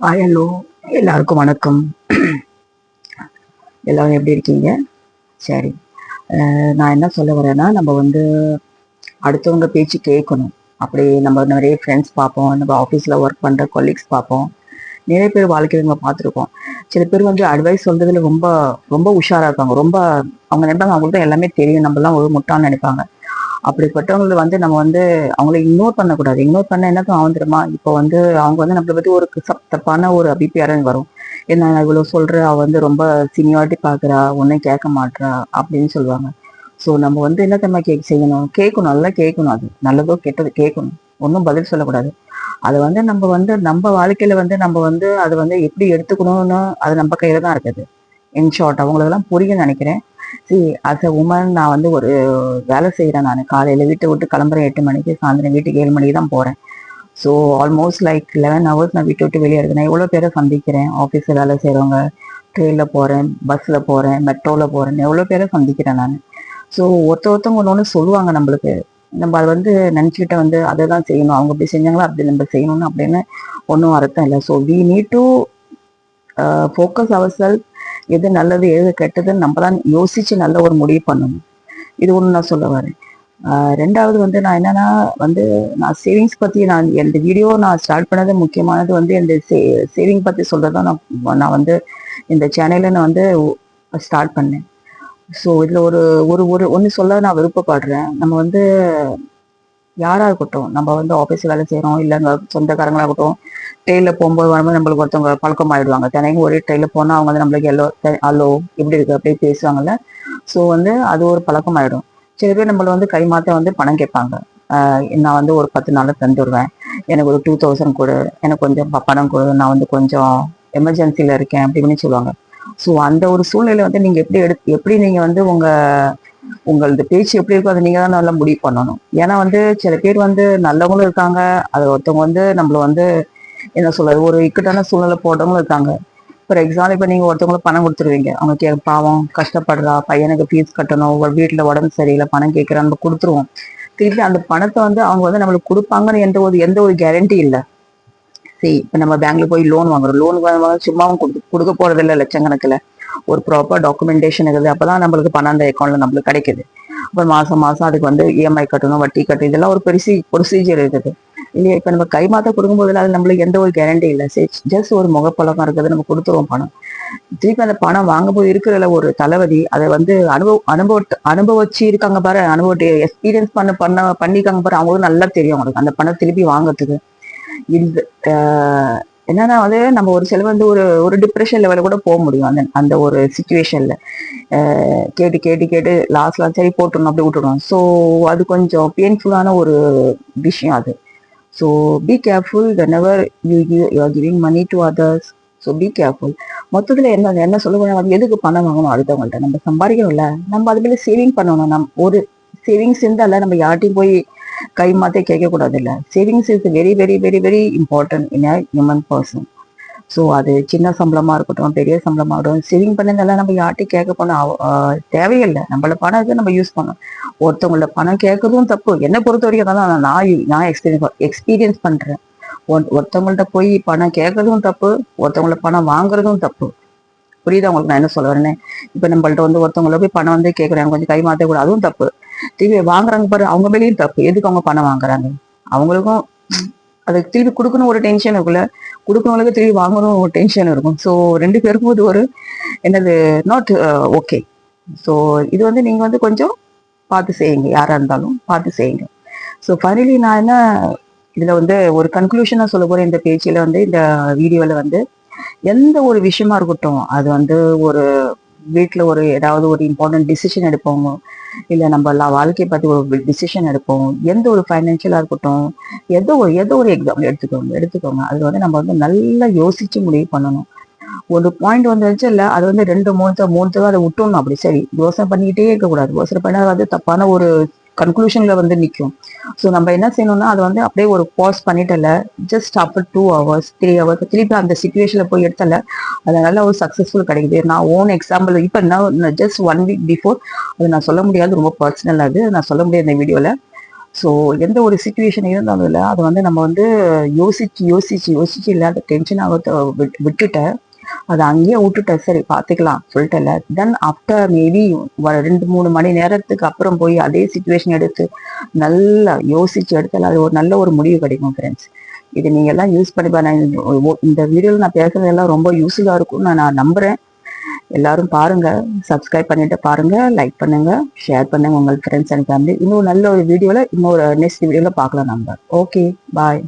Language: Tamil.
ஹலோ எல்லாருக்கும் வணக்கம். எல்லாரும் எப்படி இருக்கீங்க? சரி. நான் என்ன சொல்ல வரேன்னா நம்ம வந்து அடுத்தவங்க பேச்சு கேட்கணும். அப்படி நம்ம நிறைய ஃப்ரெண்ட்ஸ் பார்ப்போம் நம்ம ஆஃபீஸில் ஒர்க் பண்ணுற கொலீக்ஸ் பார்ப்போம். நிறைய பேர் வாழ்க்கையில் நம்ம பார்த்துருக்கோம் சில பேர் வந்து அட்வைஸ் சொல்கிறதுல ரொம்ப ரொம்ப உஷாராக இருப்பாங்க. ரொம்ப அவங்க நினைப்பாங்க அவங்களுக்கு தான் எல்லாமே தெரியும் நம்மலாம் ஒரு முட்டான்னு நினைப்பாங்க. அப்படிப்பட்டவங்களை வந்து நம்ம வந்து அவங்கள இக்னோர் பண்ணக்கூடாது. இக்னோர் பண்ண என்ன ஆகும்? தெரியுமா? இப்போ வந்து அவங்க வந்து நம்மளை பற்றி ஒரு தப்பான ஒரு அபிப்பிராயம் வரும். என்ன இவ்வளோ சொல்கிற அவள் வந்து ரொம்ப சீனியாரிட்டி பார்க்குறா. ஒன்றும் கேட்க மாட்றா அப்படின்னு சொல்லுவாங்க. ஸோ நம்ம வந்து என்ன தம்மா கேக் செய்யணும்? கேட்கணும். நல்லா கேட்கணும் அது. நல்லதோ கெட்டது கேட்கணும். ஒன்றும் பதில் சொல்லக்கூடாது. அதை வந்து நம்ம வந்து நம்ம வாழ்க்கையில வந்து நம்ம வந்து அதை வந்து எப்படி எடுத்துக்கணும்னு அது நம்ம கையில தான் இருக்குது. இன் ஷார்ட் அவங்களதெல்லாம் புரியும் நினைக்கிறேன். சி அஸ் அ உமன் நான் வந்து ஒரு வேலை செய்கிறேன் நான். காலையில் வீட்டை விட்டு கிளம்புறேன் எட்டு மணிக்கு சாயந்தரம் வீட்டுக்கு ஏழு மணிக்கு தான் போகிறேன் so almost like eleven hours நான் வீட்டை விட்டு வெளியே இருக்கேன் நான் எவ்வளோ பேரை சந்திக்கிறேன்? ஆஃபீஸில் வேலை செய்கிறவங்க ட்ரெயினில் போகிறேன் பஸ்ஸில் போகிறேன் மெட்ரோவில் போகிறேன் எவ்வளோ பேரை சந்திக்கிறேன் நான். ஸோ ஒருத்த ஒருத்தவங்க ஒன்று ஒன்று சொல்லுவாங்க நம்மளுக்கு. நம்ம அதை வந்து நினச்சிக்கிட்ட வந்து அதை தான் செய்யணும். அவங்க இப்படி செஞ்சாங்களா அப்படி நம்ம செய்யணும்னு அப்படின்னு ஒன்றும் அர்த்தம் இல்லை. So we need to focus our self எது நல்லது எது கெட்டதுன்னு நம்ம தான் யோசிச்சு நல்ல ஒரு முடிவு பண்ணணும். இது ஒன்று நான் சொல்ல வரேன். ரெண்டாவது வந்து நான் என்னன்னா வந்து நான் சேவிங்ஸ் பற்றி நான் எந்த வீடியோ நான் ஸ்டார்ட் பண்ணது முக்கியமானது வந்து இந்த சே சேவிங் சொல்கிறது தான் நான் நான் வந்து இந்த சேனலில் நான் வந்து ஸ்டார்ட் பண்ணேன். ஸோ இதில் ஒரு ஒரு ஒரு ஒன்று சொல்ல நான் விருப்பப்படுறேன். நம்ம வந்து யாரா இருக்கட்டும் நம்ம வந்து ஆஃபீஸ் வேலை செய்கிறோம் இல்லை சொந்தக்காரங்களா இருக்கட்டும் ட்ரெயினில் போகும்போது வரும்போது நம்மளுக்கு ஒருத்தவங்க பழக்கம் ஆயிடுவாங்க தினைக்கும் ஒரே ட்ரெயினில் போனால் அவங்க வந்து நம்மளுக்கு எல்லோ ஹலோ எப்படி இருக்கு அப்படியே பேசுவாங்கல்ல. ஸோ வந்து அது ஒரு பழக்கம் ஆயிடும் சில பேர் நம்மள வந்து கை மாற்ற வந்து பணம் கேட்பாங்க. நான் வந்து ஒரு பத்து நாளில் தந்துடுவேன் எனக்கு ஒரு டூ தௌசண்ட் கொடு. எனக்கு கொஞ்சம் பணம் கொடு. நான் வந்து கொஞ்சம் எமர்ஜென்சியில் இருக்கேன் அப்படின்னு சொல்லுவாங்க. ஸோ அந்த ஒரு சூழ்நிலை வந்து நீங்க எப்படி எடு எப்படி நீங்க வந்து உங்க உங்களது பேச்சு எப்படி இருக்கோ அதை நீங்க தான் நல்லா முடிவு பண்ணணும். ஏன்னா வந்து சில பேர் வந்து நல்லவங்களும் இருக்காங்க. அது ஒருத்தவங்க வந்து நம்மள வந்து என்ன சொல்றது ஒரு இக்கட்டான சூழ்நிலை போடுறவங்களும் இருக்காங்க. ஃபார் எக்ஸாம்பிள் இப்போ நீங்கள் ஒருத்தவங்களுக்கு பணம் கொடுத்துருவீங்க. அவங்க கே பாவம் கஷ்டப்படுறா பையனுக்கு ஃபீஸ் கட்டணும் ஒரு வீட்டில் உடம்பு சரியில்லை பணம் கேட்குறான்னு நம்ம கொடுத்துருவோம். திருப்பி அந்த பணத்தை வந்து அவங்க வந்து நம்மளுக்கு கொடுப்பாங்கன்னு எந்த ஒரு எந்த ஒரு கேரண்டி இல்லை. சரி இப்போ நம்ம பேங்க்ல போய் லோன் வாங்குறோம். லோன் வாங்க சும்மாவும் கொடுத்து கொடுக்க போறது இல்லை லட்சக்கணக்கில். ஒரு ப்ராப்பர் டாக்குமெண்டேஷன் இருக்குது. அப்பதான் நம்மளுக்கு பணம் அந்த அக்கௌண்ட்ல நம்மளுக்கு கிடைக்குது. அப்புறம் மாசம் மாசம் அதுக்கு வந்து இஎம்ஐ கட்டணும் வட்டி கட்டணும் இதெல்லாம் ஒரு பெருசி ப்ரொசீஜர் இருக்குது. இல்லையா இப்போ நம்ம கை மாத்த கொடுக்கும்போது அது நம்மளுக்கு எந்த ஒரு கேரண்டி இல்லை. சரி ஜஸ்ட் ஒரு முகப்பழக்கம் இருக்குது நம்ம கொடுத்துருவோம் பணம். திருப்பி அந்த பணம் வாங்க போய் இருக்கிற ஒரு தளபதி அதை வந்து அனுபவ அனுபவ அனுபவிச்சு இருக்காங்க பாரு அனுபவத்தை எக்ஸ்பீரியன்ஸ் பண்ண பண்ண பண்ணிருக்காங்க பாரு அவங்களுக்கு நல்லா தெரியும் அவங்களுக்கு. அந்த பணம் திருப்பி வாங்குறதுக்கு. இந்த ஆஹ் என்னன்னா வந்து நம்ம ஒரு சில வந்து ஒரு ஒரு டிப்ரெஷன் லெவலில் கூட போக முடியும். அந்த அந்த ஒரு சுச்சுவேஷன்ல கேட்டு கேட்டு கேட்டு லாஸ்ட்ல சரி போட்டுடணும் அப்படி விட்டுருவோம் ஸோ அது கொஞ்சம் பெயின்ஃபுல்லான ஒரு விஷயம் அது. So be careful whenever you you are giving money to others so be careful மொத்தத்தில் என்ன என்ன சொல்லுவோம் அது எதுக்கு பணம் வாங்கணும் அடுத்தவங்கள்ட்ட? நம்ம சம்பாதிக்கணும்ல நம்ம அது மேலே சேவிங் பண்ணணும். நம் ஒரு சேவிங்ஸ் இருந்தால நம்ம யார்ட்டையும் போய் கை மாத்தே கேட்கக்கூடாது இல்லை savings is very very very very important in a human person so அது சின்ன சம்பளமா இருக்கட்டும் பெரிய சம்பளமா இருக்கட்டும் சேவிங் பண்ணதெல்லாம் நம்ம யார்ட்டையும் கேட்க போனால் தேவையில்லை. நம்மள பணம் இருக்கு நம்ம யூஸ் பண்ணணும். ஒருத்தவங்கள பணம் கேட்கறதும் தப்பு. என்னை பொறுத்த வரைக்கும் தான் நான் நான் எக்ஸ்பீரியன்ஸ் எக்ஸ்பீரியன்ஸ் பண்றேன். ஒருத்தவங்கள்ட்ட போய் பணம் கேட்கறதும் தப்பு ஒருத்தவங்கள பணம் வாங்குறதும் தப்பு. புரியுதா உங்களுக்கு நான் என்ன சொல்ல வரேன்னு? இப்போ நம்மள்ட்ட வந்து ஒருத்தவங்கள போய் பணம் வந்து கேட்குறேன் கொஞ்சம் கை மாத்த கூட அதுவும் தப்பு. திருப்பி வாங்குறாங்க பாரு அவங்க மேலேயும் தப்பு. எதுக்கு அவங்க பணம் வாங்குறாங்க? அவங்களுக்கும் அதுக்கு திருப்பி கொடுக்கணும் ஒரு டென்ஷன் இருக்குல்ல. கொடுக்கறவங்களுக்கு திருப்பி வாங்கணும் ஒரு டென்ஷன் இருக்கும். ஸோ ரெண்டு பேருக்கும் இது ஒரு என்னது நாட் ஓகே ஸோ இது வந்து நீங்க வந்து கொஞ்சம் பார்த்து செய்யுங்க. யாரா இருந்தாலும் பார்த்து செய்யுங்க. ஸோ ஃபைனலி நான் என்ன இதில் வந்து ஒரு கன்க்ளூஷனாக சொல்ல போறேன். இந்த பேச்சில் வந்து இந்த வீடியோவில் வந்து எந்த ஒரு விஷயமா இருக்கட்டும் அது வந்து ஒரு வீட்டில் ஒரு ஏதாவது ஒரு இம்பார்ட்டன்ட் டிசிஷன் எடுப்போம். இல்லை நம்ம வாழ்க்கையை பற்றி ஒரு டிசிஷன் எடுப்போம். எந்த ஒரு ஃபைனான்ஷியலாக இருக்கட்டும் எதோ ஒரு ஏதோ ஒரு எக்ஸாம்பிள் எடுத்துக்கோங்க எடுத்துக்கோங்க. அது வந்து நம்ம வந்து நல்லா யோசிச்சு முடிவு பண்ணணும். ஒரு பாயிண்ட் வந்துருச்சு இல்லை அது வந்து ரெண்டு மூணு மூணு தடவை அதை விட்டுணும் அப்படி. சரி யோசனை பண்ணிக்கிட்டே இருக்கக்கூடாது. யோசனை பண்ணால் அது தப்பான ஒரு கன்க்ளூஷன்ல வந்து நிற்கும் ஸோ நம்ம என்ன செய்யணும்னா அதை வந்து அப்படியே ஒரு pass பண்ணிட்டல just after two hours three hours திருப்பி அந்த சுச்சுவேஷனில் போய் எடுத்தல அதனால ஒரு சக்ஸஸ்ஃபுல் கிடைக்குது. நான் ஓன் எக்ஸாம்பிள் இப்போ என்ன ஜஸ்ட் ஒன் வீக் பிஃபோர் அது நான் சொல்ல முடியாது ரொம்ப பர்சனல் அது நான் சொல்ல முடியாது இந்த வீடியோவில் ஸோ எந்த ஒரு சுச்சுவேஷன் இருந்தாலும் இல்லை அதை வந்து நம்ம வந்து யோசிச்சு யோசிச்சு யோசிச்சு இல்லாத டென்ஷன் ஆக விட்டுட்டேன். அதை அங்கேயே விட்டுட்டேன். சரி பார்த்துக்கலாம் சொல்லிட்டேன்ல தென் ஆஃப்டர் மேபி ரெண்டு மூணு மணி நேரத்துக்கு அப்புறம் போய் அதே சுச்சுவேஷன் எடுத்து நல்லா யோசிச்சு எடுத்தால் அது ஒரு நல்ல ஒரு முடிவு கிடைக்கும் ஃப்ரெண்ட்ஸ் இது நீங்க எல்லாம் யூஸ் பண்ணி நான் இந்த- இந்த வீடியோவில் நான் பேசுறது எல்லாம் ரொம்ப யூஸ்ஃபுல்லாக இருக்கும்னு நான் நான் நம்புறேன். எல்லாரும் பாருங்க. சப்ஸ்கிரைப் பண்ணிட்டு பாருங்க. லைக் பண்ணுங்க. ஷேர் பண்ணுங்க உங்கள் ஃப்ரெண்ட்ஸ் அண்ட் ஃபேமிலி இன்னும் நல்ல ஒரு வீடியோவில் இன்னொரு நெக்ஸ்ட் வீடியோவில் பார்க்கலாம் நம்ம. Okay bye